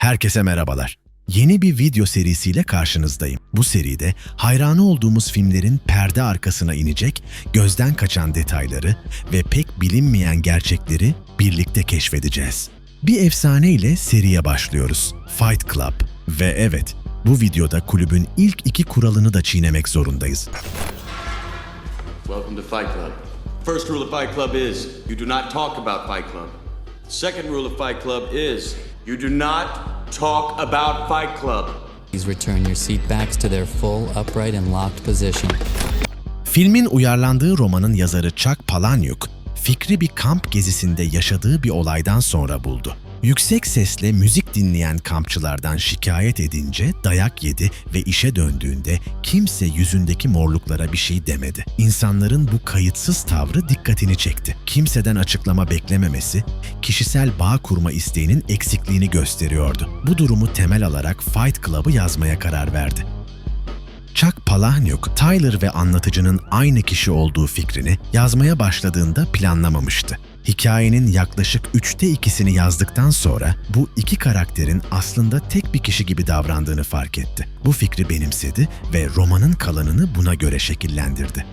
Herkese merhabalar. Yeni bir video serisiyle karşınızdayım. Bu seride hayranı olduğumuz filmlerin perde arkasına inecek, gözden kaçan detayları ve pek bilinmeyen gerçekleri birlikte keşfedeceğiz. Bir efsane ile seriye başlıyoruz. Fight Club. Ve evet, bu videoda kulübün ilk iki kuralını da çiğnemek zorundayız. Welcome to Fight Club. First rule of Fight Club is you do not talk about Fight Club. Second rule of Fight Club is you do not talk about Fight Club. Please return your seat backs to their full, upright, and locked position. Filmin uyarlandığı romanın yazarı Chuck Palahniuk, fikri bir kamp gezisinde yaşadığı bir olaydan sonra buldu. Yüksek sesle müzik dinleyen kampçılardan şikayet edince dayak yedi ve işe döndüğünde kimse yüzündeki morluklara bir şey demedi. İnsanların bu kayıtsız tavrı dikkatini çekti. Kimseden açıklama beklememesi, kişisel bağ kurma isteğinin eksikliğini gösteriyordu. Bu durumu temel alarak Fight Club'ı yazmaya karar verdi. Chuck Palahniuk, Tyler ve anlatıcının aynı kişi olduğu fikrini yazmaya başladığında planlamamıştı. Hikayenin yaklaşık üçte ikisini yazdıktan sonra bu iki karakterin aslında tek bir kişi gibi davrandığını fark etti. Bu fikri benimsedi ve romanın kalanını buna göre şekillendirdi.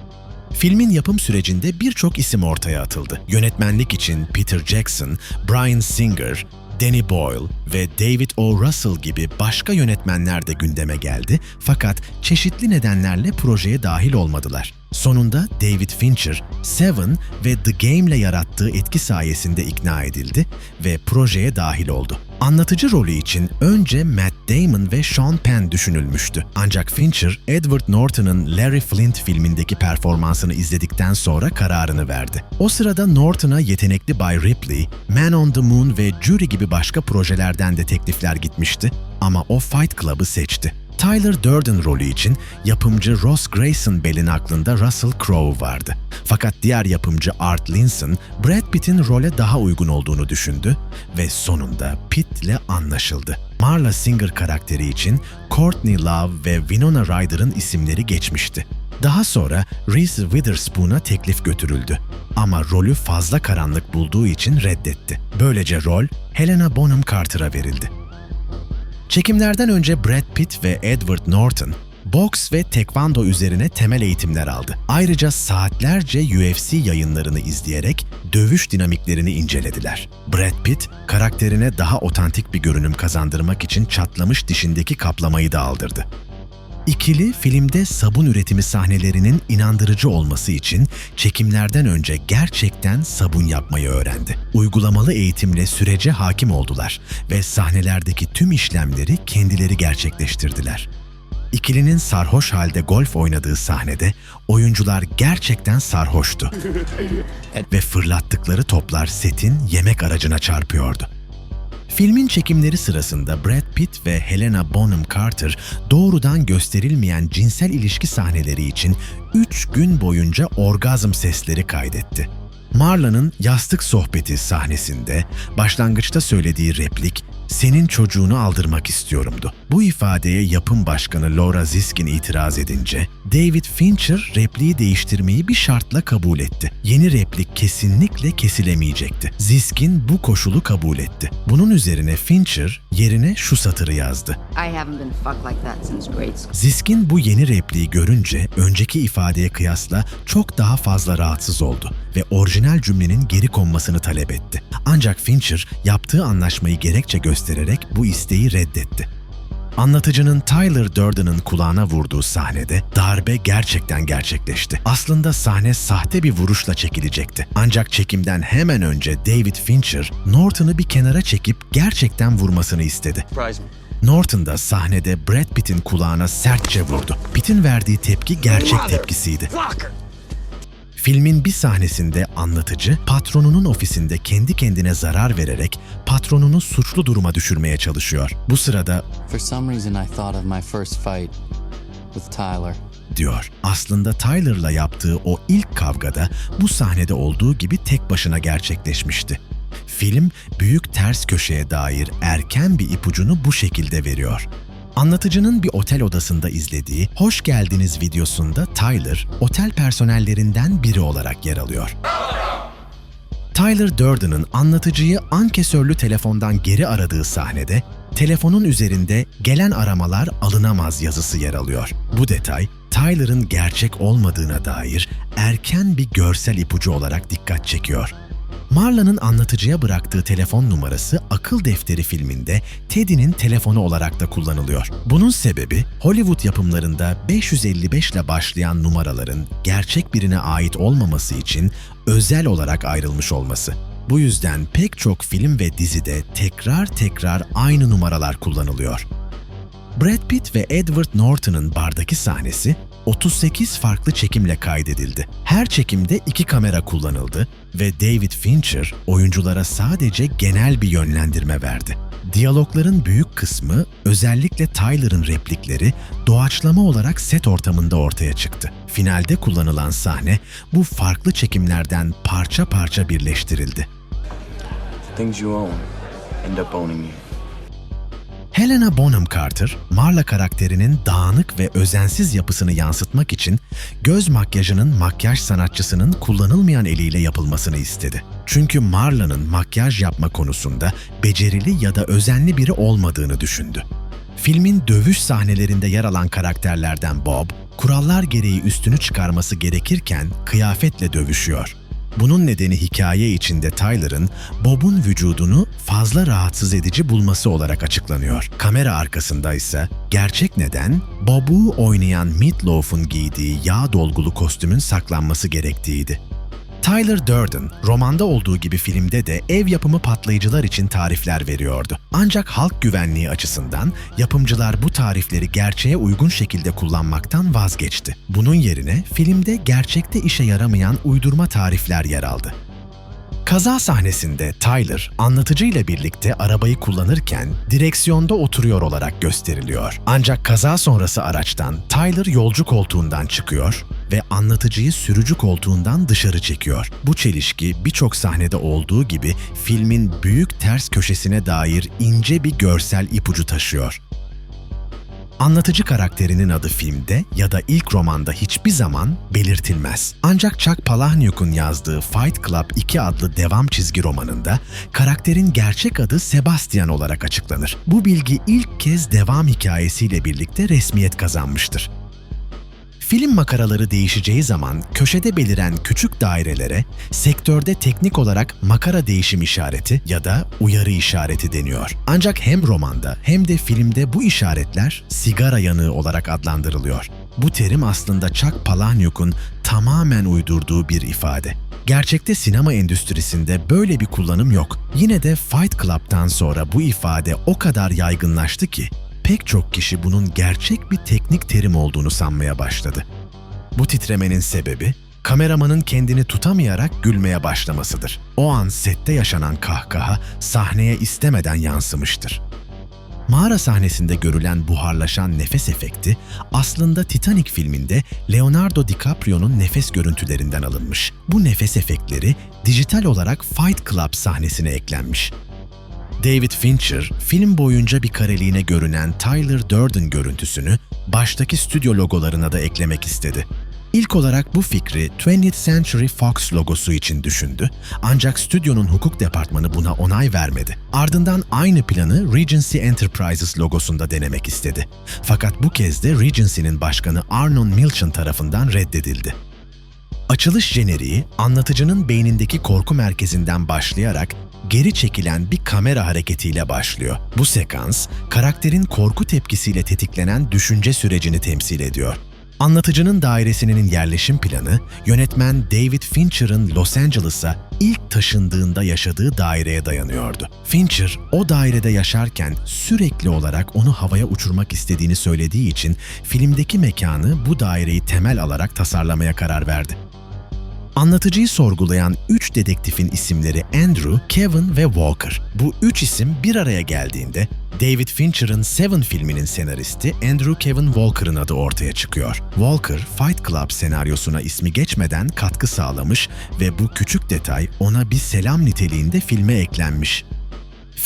Filmin yapım sürecinde birçok isim ortaya atıldı. Yönetmenlik için Peter Jackson, Bryan Singer, Danny Boyle ve David O. Russell gibi başka yönetmenler de gündeme geldi fakat çeşitli nedenlerle projeye dahil olmadılar. Sonunda David Fincher, Seven ve The Game ile yarattığı etki sayesinde ikna edildi ve projeye dahil oldu. Anlatıcı rolü için önce Matt Damon ve Sean Penn düşünülmüştü. Ancak Fincher, Edward Norton'ın Larry Flint filmindeki performansını izledikten sonra kararını verdi. O sırada Norton'a yetenekli Bay Ripley, Man on the Moon ve Jury gibi başka projelerden de teklifler gitmişti ama o Fight Club'ı seçti. Tyler Durden rolü için yapımcı Ross Grayson Bell'in aklında Russell Crowe vardı. Fakat diğer yapımcı Art Linson, Brad Pitt'in role daha uygun olduğunu düşündü ve sonunda Pitt ile anlaşıldı. Marla Singer karakteri için Courtney Love ve Winona Ryder'ın isimleri geçmişti. Daha sonra Reese Witherspoon'a teklif götürüldü. Ama rolü fazla karanlık bulduğu için reddetti. Böylece rol Helena Bonham Carter'a verildi. Çekimlerden önce Brad Pitt ve Edward Norton boks ve tekvando üzerine temel eğitimler aldı. Ayrıca saatlerce UFC yayınlarını izleyerek dövüş dinamiklerini incelediler. Brad Pitt, karakterine daha otantik bir görünüm kazandırmak için çatlamış dişindeki kaplamayı da aldırdı. İkili filmde sabun üretimi sahnelerinin inandırıcı olması için çekimlerden önce gerçekten sabun yapmayı öğrendi. Uygulamalı eğitimle sürece hakim oldular ve sahnelerdeki tüm işlemleri kendileri gerçekleştirdiler. İkilinin sarhoş halde golf oynadığı sahnede oyuncular gerçekten sarhoştu ve fırlattıkları toplar setin yemek aracına çarpıyordu. Filmin çekimleri sırasında Brad Pitt ve Helena Bonham Carter doğrudan gösterilmeyen cinsel ilişki sahneleri için 3 gün boyunca orgazm sesleri kaydetti. Marla'nın yastık sohbeti sahnesinde başlangıçta söylediği replik senin çocuğunu aldırmak istiyorumdu. Bu ifadeye yapım başkanı Laura Ziskin itiraz edince David Fincher repliği değiştirmeyi bir şartla kabul etti. Yeni replik kesinlikle kesilemeyecekti. Ziskin bu koşulu kabul etti. Bunun üzerine Fincher yerine şu satırı yazdı. Like. Ziskin bu yeni repliği görünce önceki ifadeye kıyasla çok daha fazla rahatsız oldu ve orijinal cümlenin geri konmasını talep etti. Ancak Fincher yaptığı anlaşmayı gerekçe göstererek bu isteği reddetti. Anlatıcının Tyler Durden'ın kulağına vurduğu sahnede darbe gerçekten gerçekleşti. Aslında sahne sahte bir vuruşla çekilecekti. Ancak çekimden hemen önce David Fincher, Norton'u bir kenara çekip gerçekten vurmasını istedi. Norton da sahnede Brad Pitt'in kulağına sertçe vurdu. Pitt'in verdiği tepki gerçek tepkisiydi. Filmin bir sahnesinde anlatıcı patronunun ofisinde kendi kendine zarar vererek patronunu suçlu duruma düşürmeye çalışıyor. Bu sırada For some reason, I thought of my first fight with Tyler. diyor. Aslında Tyler'la yaptığı o ilk kavgada bu sahnede olduğu gibi tek başına gerçekleşmişti. Film büyük ters köşeye dair erken bir ipucunu bu şekilde veriyor. Anlatıcının bir otel odasında izlediği Hoş Geldiniz videosunda Tyler, otel personellerinden biri olarak yer alıyor. Tyler Durden'ın anlatıcıyı ankesörlü telefondan geri aradığı sahnede telefonun üzerinde gelen aramalar alınamaz yazısı yer alıyor. Bu detay Tyler'ın gerçek olmadığına dair erken bir görsel ipucu olarak dikkat çekiyor. Marla'nın anlatıcıya bıraktığı telefon numarası Akıl Defteri filminde Teddy'nin telefonu olarak da kullanılıyor. Bunun sebebi Hollywood yapımlarında 555 ile başlayan numaraların gerçek birine ait olmaması için özel olarak ayrılmış olması. Bu yüzden pek çok film ve dizide tekrar tekrar aynı numaralar kullanılıyor. Brad Pitt ve Edward Norton'ın bardaki sahnesi 38 farklı çekimle kaydedildi. Her çekimde iki kamera kullanıldı ve David Fincher oyunculara sadece genel bir yönlendirme verdi. Diyalogların büyük kısmı, özellikle Tyler'ın replikleri doğaçlama olarak set ortamında ortaya çıktı. Finalde kullanılan sahne bu farklı çekimlerden parça parça birleştirildi. Things you own end up owning you. Helena Bonham Carter, Marla karakterinin dağınık ve özensiz yapısını yansıtmak için göz makyajının makyaj sanatçısının kullanılmayan eliyle yapılmasını istedi. Çünkü Marla'nın makyaj yapma konusunda becerili ya da özenli biri olmadığını düşündü. Filmin dövüş sahnelerinde yer alan karakterlerden Bob, kurallar gereği üstünü çıkarması gerekirken kıyafetle dövüşüyor. Bunun nedeni hikaye içinde Tyler'ın Bob'un vücudunu fazla rahatsız edici bulması olarak açıklanıyor. Kamera arkasında ise gerçek neden Bob'u oynayan Meatloaf'un giydiği yağ dolgulu kostümün saklanması gerektiğiydi. Tyler Durden, romanda olduğu gibi filmde de ev yapımı patlayıcılar için tarifler veriyordu. Ancak halk güvenliği açısından yapımcılar bu tarifleri gerçeğe uygun şekilde kullanmaktan vazgeçti. Bunun yerine filmde gerçekte işe yaramayan uydurma tarifler yer aldı. Kaza sahnesinde Tyler, anlatıcıyla birlikte arabayı kullanırken direksiyonda oturuyor olarak gösteriliyor. Ancak kaza sonrası araçtan Tyler yolcu koltuğundan çıkıyor ve anlatıcıyı sürücü koltuğundan dışarı çekiyor. Bu çelişki birçok sahnede olduğu gibi filmin büyük ters köşesine dair ince bir görsel ipucu taşıyor. Anlatıcı karakterinin adı filmde ya da ilk romanda hiçbir zaman belirtilmez. Ancak Chuck Palahniuk'un yazdığı Fight Club 2 adlı devam çizgi romanında karakterin gerçek adı Sebastian olarak açıklanır. Bu bilgi ilk kez devam hikayesiyle birlikte resmiyet kazanmıştır. Film makaraları değişeceği zaman köşede beliren küçük dairelere sektörde teknik olarak makara değişim işareti ya da uyarı işareti deniyor. Ancak hem romanda hem de filmde bu işaretler sigara yanığı olarak adlandırılıyor. Bu terim aslında Chuck Palahniuk'un tamamen uydurduğu bir ifade. Gerçekte sinema endüstrisinde böyle bir kullanım yok. Yine de Fight Club'tan sonra bu ifade o kadar yaygınlaştı ki pek çok kişi bunun gerçek bir teknik terim olduğunu sanmaya başladı. Bu titremenin sebebi kameramanın kendini tutamayarak gülmeye başlamasıdır. O an sette yaşanan kahkaha sahneye istemeden yansımıştır. Mağara sahnesinde görülen buharlaşan nefes efekti aslında Titanic filminde Leonardo DiCaprio'nun nefes görüntülerinden alınmış. Bu nefes efektleri dijital olarak Fight Club sahnesine eklenmiş. David Fincher, film boyunca bir kareliğine görünen Tyler Durden görüntüsünü baştaki stüdyo logolarına da eklemek istedi. İlk olarak bu fikri 20th Century Fox logosu için düşündü ancak stüdyonun hukuk departmanı buna onay vermedi. Ardından aynı planı Regency Enterprises logosunda denemek istedi. Fakat bu kez de Regency'nin başkanı Arnon Milchan tarafından reddedildi. Açılış jeneriği, anlatıcının beynindeki korku merkezinden başlayarak geri çekilen bir kamera hareketiyle başlıyor. Bu sekans, karakterin korku tepkisiyle tetiklenen düşünce sürecini temsil ediyor. Anlatıcının dairesinin yerleşim planı, yönetmen David Fincher'ın Los Angeles'a ilk taşındığında yaşadığı daireye dayanıyordu. Fincher, o dairede yaşarken sürekli olarak onu havaya uçurmak istediğini söylediği için filmdeki mekanı bu daireyi temel alarak tasarlamaya karar verdi. Anlatıcıyı sorgulayan üç dedektifin isimleri Andrew, Kevin ve Walker. Bu üç isim bir araya geldiğinde David Fincher'ın Seven filminin senaristi Andrew Kevin Walker'ın adı ortaya çıkıyor. Walker, Fight Club senaryosuna ismi geçmeden katkı sağlamış ve bu küçük detay ona bir selam niteliğinde filme eklenmiş.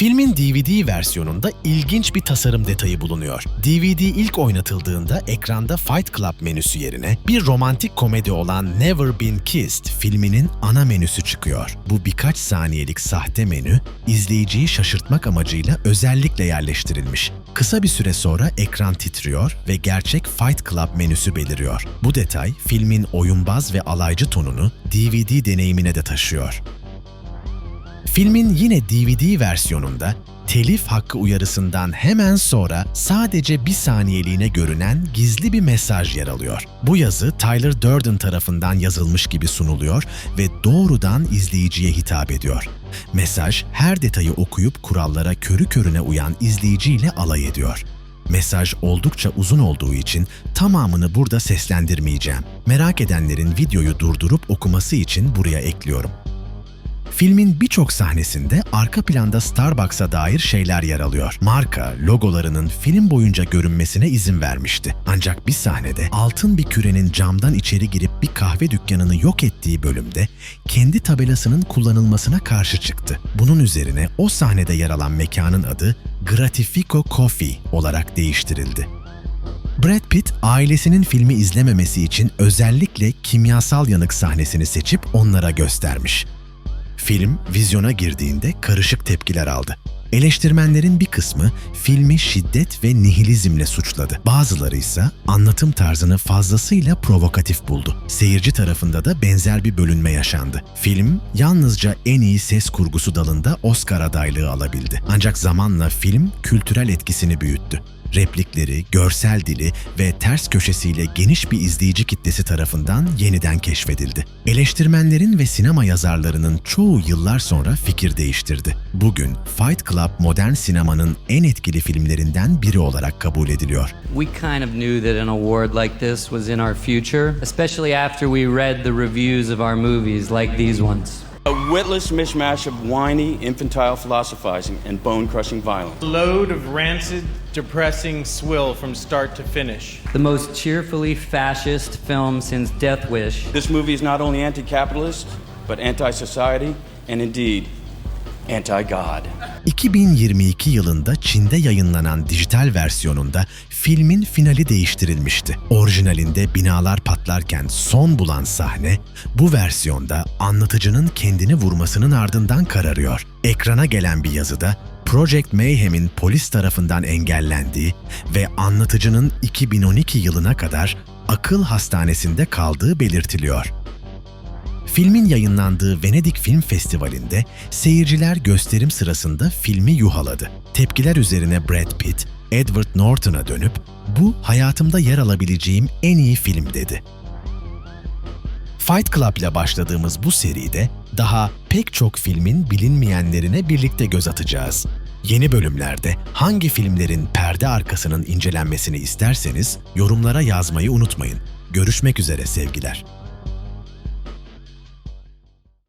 Filmin DVD versiyonunda ilginç bir tasarım detayı bulunuyor. DVD ilk oynatıldığında ekranda Fight Club menüsü yerine bir romantik komedi olan Never Been Kissed filminin ana menüsü çıkıyor. Bu birkaç saniyelik sahte menü izleyiciyi şaşırtmak amacıyla özellikle yerleştirilmiş. Kısa bir süre sonra ekran titriyor ve gerçek Fight Club menüsü beliriyor. Bu detay filmin oyunbaz ve alaycı tonunu DVD deneyimine de taşıyor. Filmin yine DVD versiyonunda telif hakkı uyarısından hemen sonra sadece bir saniyeliğine görünen gizli bir mesaj yer alıyor. Bu yazı Tyler Durden tarafından yazılmış gibi sunuluyor ve doğrudan izleyiciye hitap ediyor. Mesaj her detayı okuyup kurallara körü körüne uyan izleyiciyle alay ediyor. Mesaj oldukça uzun olduğu için tamamını burada seslendirmeyeceğim. Merak edenlerin videoyu durdurup okuması için buraya ekliyorum. Filmin birçok sahnesinde arka planda Starbucks'a dair şeyler yer alıyor. Marka, logolarının film boyunca görünmesine izin vermişti. Ancak bir sahnede altın bir kürenin camdan içeri girip bir kahve dükkanını yok ettiği bölümde kendi tabelasının kullanılmasına karşı çıktı. Bunun üzerine o sahnede yer alan mekanın adı Gratifico Coffee olarak değiştirildi. Brad Pitt ailesinin filmi izlememesi için özellikle kimyasal yanık sahnesini seçip onlara göstermiş. Film vizyona girdiğinde karışık tepkiler aldı. Eleştirmenlerin bir kısmı filmi şiddet ve nihilizmle suçladı. Bazıları ise anlatım tarzını fazlasıyla provokatif buldu. Seyirci tarafında da benzer bir bölünme yaşandı. Film yalnızca en iyi ses kurgusu dalında Oscar adaylığı alabildi. Ancak zamanla film kültürel etkisini büyüttü replikleri, görsel dili ve ters köşesiyle geniş bir izleyici kitlesi tarafından yeniden keşfedildi. Eleştirmenlerin ve sinema yazarlarının çoğu yıllar sonra fikir değiştirdi. Bugün Fight Club modern sinemanın en etkili filmlerinden biri olarak kabul ediliyor. We kind of knew that an award like this was in our future, especially after we read the reviews of our movies like these ones. A witless mishmash of whiny, infantile philosophizing and bone crushing violence. load of rancid, depressing swill from start to finish. The most cheerfully fascist film since Death Wish. This movie is not only anti capitalist, but anti society, and indeed, anti God. 2022 yılında Çin'de yayınlanan dijital versiyonunda filmin finali değiştirilmişti. Orijinalinde binalar patlarken son bulan sahne, bu versiyonda anlatıcının kendini vurmasının ardından kararıyor. Ekrana gelen bir yazıda Project Mayhem'in polis tarafından engellendiği ve anlatıcının 2012 yılına kadar akıl hastanesinde kaldığı belirtiliyor. Filmin yayınlandığı Venedik Film Festivali'nde seyirciler gösterim sırasında filmi yuhaladı. Tepkiler üzerine Brad Pitt, Edward Norton'a dönüp bu hayatımda yer alabileceğim en iyi film dedi. Fight Club ile başladığımız bu seride daha pek çok filmin bilinmeyenlerine birlikte göz atacağız. Yeni bölümlerde hangi filmlerin perde arkasının incelenmesini isterseniz yorumlara yazmayı unutmayın. Görüşmek üzere sevgiler.